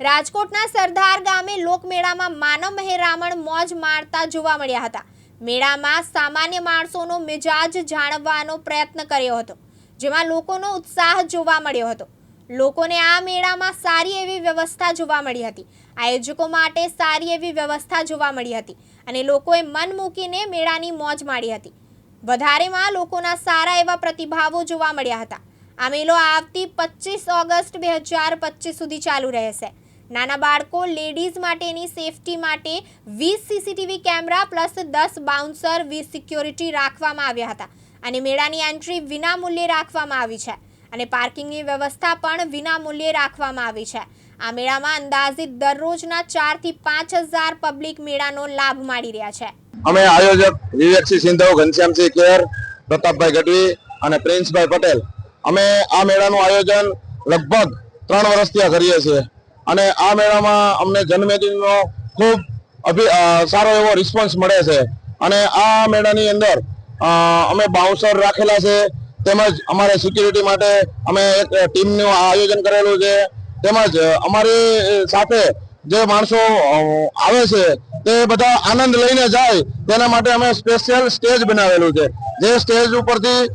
રાજકોટના સરદાર ગામે લોકમેળામાં માનવ મહેરામણ મોજ માણતા જોવા મળ્યા હતા. મેળામાં સામાન્ય માણસોનો મિજાજ જાણવાનો પ્રયત્ન કર્યો હતો, જેમાં લોકોનો ઉત્સાહ જોવા મળ્યો હતો. લોકોને આ મેળામાં સારી એવી વ્યવસ્થા જોવા મળી હતી. આયોજકો માટે સારી એવી વ્યવસ્થા જોવા મળી હતી અને લોકોએ મન મૂકીને મેળાની મોજ માણી હતી. વધારેમાં લોકોના સારા એવા પ્રતિભાવો જોવા મળ્યા હતા. આ મેળો આવતી પચીસ ઓગસ્ટ બે હજાર પચીસ સુધી ચાલુ રહેશે. નાના બાળકો લેડીઝ માટેની સેફટી માટે વીસ સીસીટીવી કેમેરા પ્લસ દસ બાઉન્સર, વીસ સિક્યોરિટી રાખવામાં આવ્યા હતા. અને મેળાની એન્ટ્રી વિના મૂલ્યે રાખવામાં આવી છે. અને પાર્કિંગની વ્યવસ્થા પણ વિના મૂલ્યે રાખવામાં આવી છે. આ મેળામાં અંદાજિત દરરોજના ચારથી પાંચ હજાર પબ્લિક મેળાનો લાભ માણી રહ્યા છે. અમે આયોજક વિવેકસિંહ સિંધવ, ઘનશ્યામસિંહ કેર, પ્રતાપભાઈ ગઢવી અને પ્રિન્સભાઈ પટેલ. અમે આ મેળાનું આયોજન લગભગ ત્રણ વર્ષથી કરીએ છીએ. અને આ મેળામાં અમને જન્મદિનનો ખૂબ અભિ સારો એવો રિસ્પોન્સ મળે છે. અને આ મેળાની અંદર અમે બાઉન્સર રાખેલા છે. તેમજ અમારે સિક્યુરિટી માટે અમે એક ટીમનું આયોજન કરેલું છે. તેમજ અમારી સાથે જે માણસો આવે છે, તે બધા આનંદ લઈને જાય, તેના માટે અમે સ્પેશિયલ સ્ટેજ બનાવેલું છે. જે સ્ટેજ ઉપરથી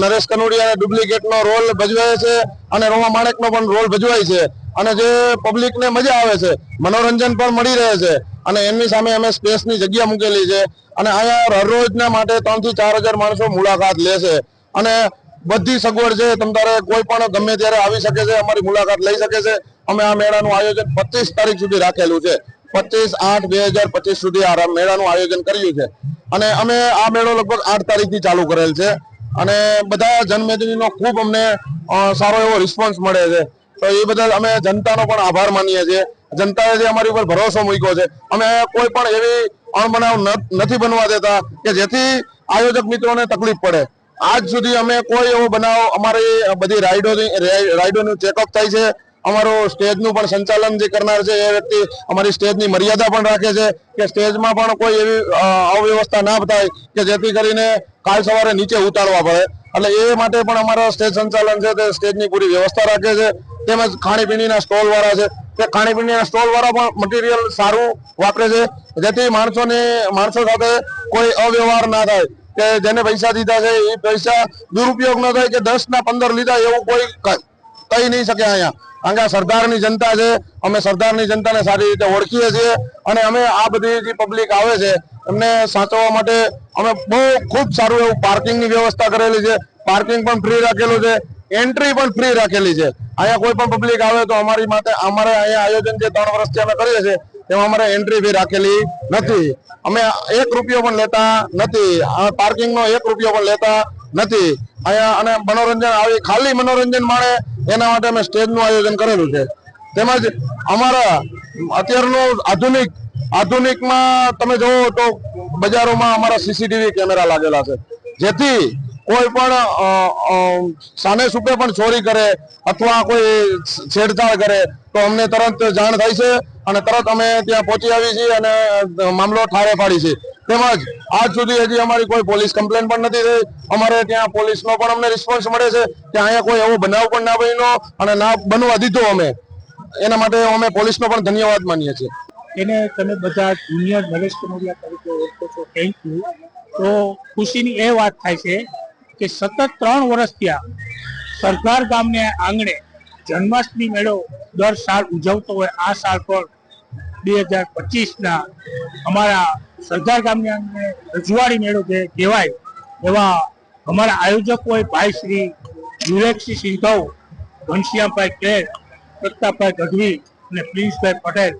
નરેશ કનોડિયા ડુપ્લિકેટનો રોલ ભજવાય છે અને રોમા માણેકનો પણ રોલ ભજવાય છે. અને જે પબ્લિકને મજા આવે છે, મનોરંજન પણ મળી રહે છે. અને એમની સામે અમે સ્પેસની જગ્યા મૂકેલી છે. અને અહીંયા હરરોજના માટે ત્રણથી ચાર હજાર માણસો મુલાકાત લે છે. અને બધી સગવડ છે, તમ તારે કોઈ પણ ગમે ત્યારે આવી શકે છે, અમારી મુલાકાત લઈ શકે છે. અમે આ મેળાનું આયોજન પચીસ તારીખ સુધી રાખેલું છે. પચીસ આઠ બે હજાર પચીસ સુધી આ મેળાનું આયોજન કર્યું છે. અને અમે આ મેળો લગભગ આઠ તારીખથી ચાલુ કરેલ છે. અને બધા જનમેદનીનો ખૂબ અમને સારો એવો રિસ્પોન્સ મળે છે. તો એ બદલ અમે જનતાનો પણ આભાર માનીએ છીએ. જનતાએ જે અમારી ઉપર ભરોસો મૂક્યો છે. અમે કોઈ પણ એવી અણબનાવ નથી બનવા દેતા કે જેથી આયોજક મિત્રોને તકલીફ પડે. આજ સુધી અમે કોઈ એવો બનાવ અમારી બધી રાઈડો રાઈડોનું ચેકઅપ થાય છે. અમારું સ્ટેજનું પણ સંચાલન જે કરનાર છે એ વ્યક્તિ અમારી સ્ટેજની મર્યાદા પણ રાખે છે કે સ્ટેજમાં પણ કોઈ એવી અવ્યવસ્થા ના થાય કે જેથી કરીને કાલ સવારે નીચે ઉતારવા પડે. એટલે એ માટે પણ અમારા સ્ટેજ સંચાલન છે, તે સ્ટેજની પૂરી વ્યવસ્થા રાખે છે. તેમજ ખાણીપીણીના સ્ટોલવાળા છે. તે ખાણીપીણીના સ્ટોલવાળા પણ મટીરિયલ સારું વાપરે છે. જેથી માણસોને, માણસો સાથે કોઈ અવ્યવહાર ના થાય કે જેને પૈસા દીધા છે, એ પૈસા દુરુપયોગ ન થાય કે દસ ના પંદર લીધા એવું કોઈ કહી નહીં શકે અહીંયા. કારણ કે આ સરદારની જનતા છે. અમે સરદારની જનતાને સારી રીતે ઓળખીએ છીએ અને અમે આ બધી જે પબ્લિક આવે છે, એમને સાચવવા માટે અમે બહુ ખૂબ સારું એવું પાર્કિંગની વ્યવસ્થા કરેલી છે. પાર્કિંગ પણ ફ્રી રાખેલું છે. એન્ટ્રી પણ ફ્રી રાખેલી છે. અહીંયા કોઈ પણ પબ્લિક આવે તો અમારી માટે, અમારે અહીંયા આયોજન જે ત્રણ વર્ષથી અમે કરીએ છીએ, તેમાં અમારે એન્ટ્રી ફી રાખેલી નથી. અમે એક રૂપિયો પણ લેતા નથી. પાર્કિંગનો એક રૂપિયો પણ લેતા નથી. અહીંયા અને મનોરંજન આવી ખાલી મનોરંજન માણે એના માટે અમે સ્ટેજનું આયોજન કરેલું છે. તેમજ અમારા અત્યારનું આધુનિક, આધુનિકમાં તમે જુઓ તો બજારોમાં અમારા સીસીટીવી કેમેરા લાગેલા છે. જેથી કોઈ પણ સામે સુપે પણ ચોરી કરે અથવા કોઈ છેડછાડ કરે તો અમને તરત જાણ થાય છે અને તરત અમે ત્યાં પહોંચી આવી છીએ અને મામલો ઠારે પાડી છે તેમજ આજ સુધી હજી અમારી કોઈ પોલીસ કમ્પ્લેન પણ નથી થઈ. અમારે ત્યાં પોલીસનો પણ અમને રિસ્પોન્સ મળે છે કે અહીંયા કોઈ એવો બનાવ પણ ના બન્યો અને ના બનવા દીધો અમે. એના માટે અમે પોલીસનો પણ ધન્યવાદ માનીએ છીએ. એને તમે બધા જુનિયર નરેશ કનોડિયા તરીકે ઓળખો છો થેન્ક યુ તો ખુશીની એ વાત થાય છે કે સતત ત્રણ વર્ષ થયા સરદાર ગામને આંગણે જન્માષ્ટમી મેળો દર સાલ ઉજવતો હોય આ સાલ પણ બે હજાર પચીસના અમારા સરદાર ગામની રજવાડી મેળો જે કહેવાય એવા અમારા આયોજક હોય ભાઈ શ્રી વિવેકસિંહ સિંધવ, ઘનશ્યામભાઈ કેર પ્રતાપભાઈ ગઢવી અને પ્રિન્સભાઈ પટેલ.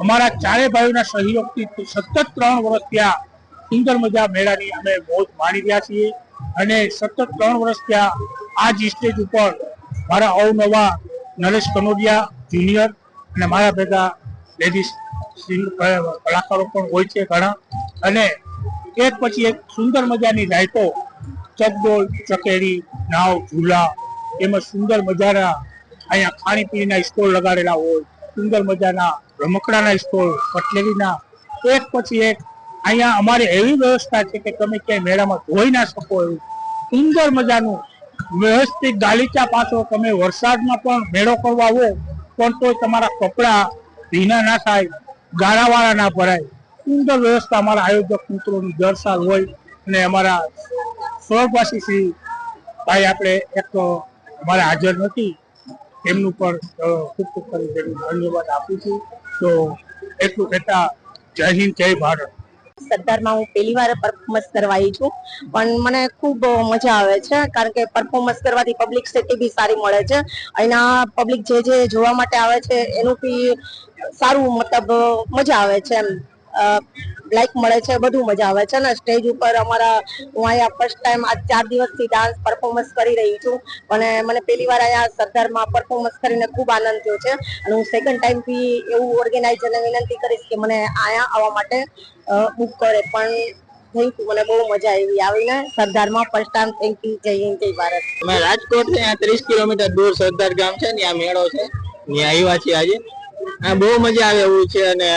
અમારા ચારે ભાઈઓના સહયોગથી સતત ત્રણ વર્ષ ત્યાં સુંદર મજા મેળાની અમે મોજ માણી રહ્યા છીએ અને સતત ત્રણ વર્ષ ત્યાં આ જ સ્ટેજ ઉપર મારા અવનવા નરેશ કનોડિયા જુનિયર અને મારા ભેગા લેડીઝ કલાકારો પણ હોય છે ઘણા. અને એક પછી એક સુંદર મજાની લાઈટો, ચકડોળ, ચકેરી, નાવ, ઝૂલા, એમાં સુંદર મજાના અહીંયા ખાણીપીણીના સ્ટોલ લગાડેલા હોય, સુંદર મજાના રમકડાના સ્ટોલ, કટલેરીના. એક પછી એક અહીંયા અમારી એવી વ્યવસ્થા છે કે તમે ક્યાંય મેળામાં જોઈ ના શકો એવું. સુંદર મજાનું વ્યવસ્થિત ગાલીચા પાછો તમે વરસાદમાં પણ મેળો કરવા આવો, પણ તો તમારા કપડાં ભીના ના થાય. ગાળાવાળા ના ભરાય. સુંદર વ્યવસ્થા અમારા આયોજક મિત્રોની દર સાલ હોય અને અમારા સ્વર્ગવાસી શ્રી ભાઈ આપણે એક અમારે હાજર નથી. એમનું પણ ખૂબ ખૂબ ધન્યવાદ આપું છું. તો એટલું કહેતા જય હિન્દ, જય ભારત. સરદારમાં હું પહેલી વાર પરફોર્મન્સ કરવા આવી છું. પણ મને ખૂબ મજા આવે છે, કારણ કે પરફોર્મન્સ કરવાથી પબ્લિક સેટી બી સારી મળે છે. અહીંના પબ્લિક જે જે જોવા માટે આવે છે, એનું બી સારું મતલબ મજા આવે છે એમ. લાઈક મળે છે, બધું મજા આવે છે ને સ્ટેજ ઉપર અમારા, હું અહીંયા ફર્સ્ટ ટાઈમ આ ચાર દિવસથી ડાન્સ પરફોર્મન્સ કરી રહી છું અને મને પહેલી વાર અહીંયા સરદારમાં પરફોર્મન્સ કરીને ખૂબ આનંદ થયો છે અને હું સેકન્ડ ટાઈમથી એવું ઓર્ગેનાઇઝરને વિનંતી કરીશ કે મને અહીંયા આવવા માટે બુક કરે. પણ થેન્ક યુ, મને બહુ મજા આવી આવીને સરદારમાં ફર્સ્ટ ટાઈમ થેન્ક યુ જય હિન્દ, જય ભારત. અમે રાજકોટથી ત્રીસ કિલોમીટર દૂર સરદાર ગામ છે, ત્યાં મેળો છે, ત્યાં આવ્યા છીએ આજે. બહુ મજા આવે એવું છે અને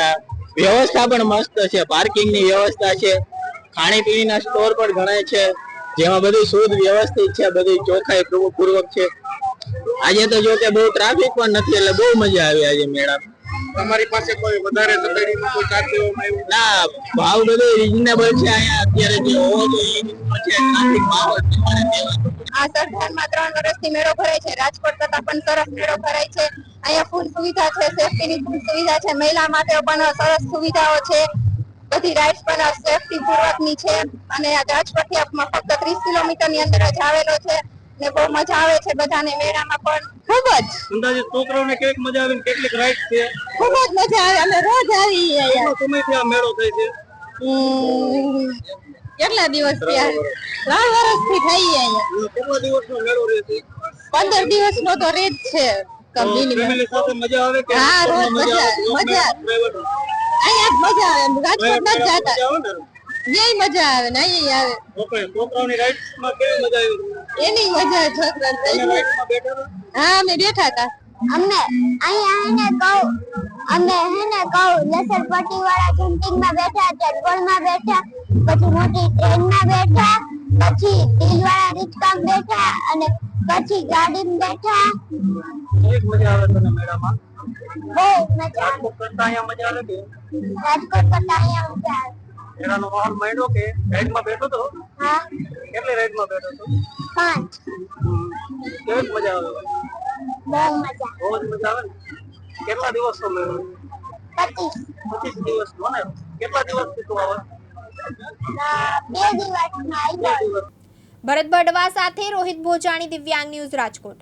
વ્યવસ્થા પણ મસ્ત છે. પાર્કિંગની વ્યવસ્થા છે. ખાણીપીણીના સ્ટોર પણ ઘણા છે. જેમાં બધું શુદ્ધ વ્યવસ્થિત છે. બધી ચોખ્ખાઈ પૂર્વ- પૂર્વક છે. આજે તો જો કે બહુ ટ્રાફિક પણ નથી, એટલે બહુ મજા આવી આજે મેળામાં. તમારી પાસે કોઈ વધારે તપેડીમાં કોઈ કાચો ના ભાવ બધો રીઝનેબલ છે અહીંયા. અત્યારે જે હોવો જોઈએ છે. ભાવ આ સરદારમાં ત્રણ વર્ષથી મેળો ભરાય છે. રાજકોટ કરતા પણ સરસ મેળો ભરાય છે. અહીંયા ફૂલ સુવિધા છે સેફટીની ફૂલ સુવિધા છે. મહિલા માટે પણ સરસ સુવિધાઓ છે. બધી રાઇડ્સ પણ સેફટી પૂર્વકની છે. અને આ રાજકોટથી આપમાં ફક્ત ત્રીસ કિલોમીટરની અંદર જ આવેલો છે. ને બહુ મજા આવે છે બધાને મેળામાં પણ. ખૂબ જ. અંદાજે છોકરાઓને કેવી મજા આવે કેટલીક રાઈડ છે? ખૂબ જ મજા આવે. અમે રોજ આવી કેટલો સમયથી આ મેળો થાય છે? કેટલા દિવસ થયા? ત્રણ વર્ષથી થઈ અહીંયા. કેટલા દિવસનો મેળો રહે છે? પંદર દિવસ નો તો રેજ છે ફેમિલી સાથે મજા આવે કે હા, રોજ મજા? મજા, અહીંયા મજા આવે. રાજકોટ Private નથી મજા આવે ને? અહીંયા આવે. છોકરાઓની રાઈડ્સ કેવી મજા આવી? એની મજા છોકરા બેઠા હા અમે બેઠા હતા. અમને અહીંયા હેને કહું અમે હેને કહું લસરપટ્ટી વાળા જમ્પિંગમાં બેઠા ચટગોળમાં બેઠા પછી મોટી ટ્રેનમાં બેઠા પછી ટીલ વાળા રિક્ષા બેઠા અને પછી ગાડી બેઠા. કેવી મજા આવે તને મેળામાં? બહુ મજા આવે. રાજકોટ કરતા અહીંયા મજા આવે રાજકોટ કરતા અહીંયા મજા આવે. મેળાનો માહોલ માંડ્યો કે રાઈડમાં બેઠો તો? હા. કેટલી રાઈડમાં બેઠો તો? પાંચ. કેવી મજા આવે? બહુ મજા બહુ મજા આવે ને? કેટલા દિવસનો મેળો? પચીસ. પચીસ દિવસનો ને? કેટલા દિવસથી તું આવે? બે દિવસ. ભરત બડવા સાથે રોહિત ભોજાણી દિવ્યાંગ ન્યૂઝ રાજકોટ.